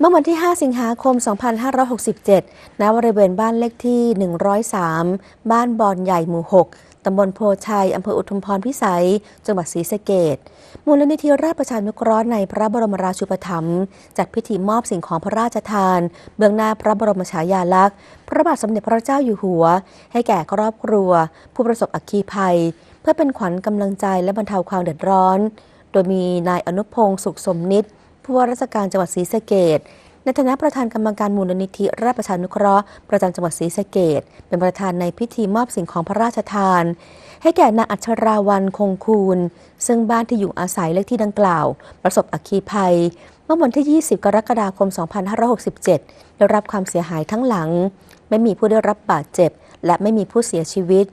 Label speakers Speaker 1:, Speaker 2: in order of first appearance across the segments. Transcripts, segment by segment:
Speaker 1: เมื่อวันที่ 5 สิงหาคม 2567 ณ บริเวณบ้านเลขที่ 103 บ้านบอนใหญ่หมู่ 6 ตำบลโพชัย อำเภออุทุมพรพิสัย จังหวัดศรีสะเกษมูลนิธิราชประชานุเคราะห์ในพระบรมราชูปถัมภ์จัดพิธีมอบสิ่งของพระราชทาน เบื้องหน้าพระบรมฉายาลักษณ์ พระบาทสมเด็จพระเจ้าอยู่หัว ให้แก่ครอบครัว ผู้ประสบอัคคีภัย เพื่อเป็นขวัญกำลังใจและบรรเทาความเดือดร้อน โดยมีนายอนุพงศ์สุขสมนิต ผู้ว่าราชการจังหวัดศรีสะเกษในฐานะประธานกรรมการมูลนิธิราชประชานุเคราะห์ประจำจังหวัดศรีสะเกษเป็นประธานในพิธีมอบสิ่งของพระราชทาน ให้แก่นางอัชราวันคงคูณ ซึ่งบ้านที่อยู่อาศัยเลขที่ดังกล่าว ประสบอัคคีภัย เมื่อวันที่ 20 กรกฎาคม 2567 ได้รับความเสียหายทั้งหลัง ไม่มีผู้ได้รับบาดเจ็บ และไม่มีผู้เสียชีวิต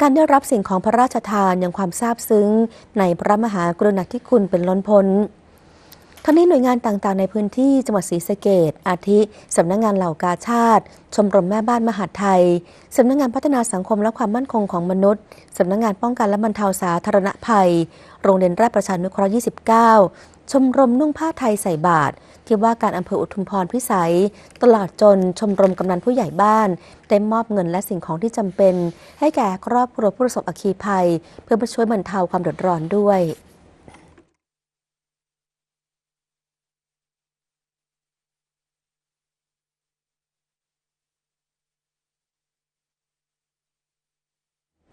Speaker 1: การได้รับสิ่งของพระราชทานยังความซาบซึ้ง ในพระมหากรุณาธิคุณเป็นล้นพ้น ทั้งนี้หน่วยงานต่างๆ ในพื้นที่จังหวัดศรีสะเกดอาทิสำนักงงานเหล่ากาชาติ ชมรมแม่บ้านมหาดไทย สำนักงานพัฒนาสังคมและความมั่นคงของมนุษย์ สำนักงานป้องกันและบรรเทาสาธารณภัย โรงเรียนราชประชานุเคราะห์ 29 ชมรมนุ่งผ้าไทยใส่บาตรที่ว่าการอำเภออุทุมพรพิสัย ตลาดจนชมรมกำนันผู้ใหญ่บ้านได้มอบเงินและสิ่งของที่จำเป็น ให้แก่ครอบครัวผู้ประสบอัคคีภัย เพื่อมาช่วยบรรเทาความเดือดร้อนด้วย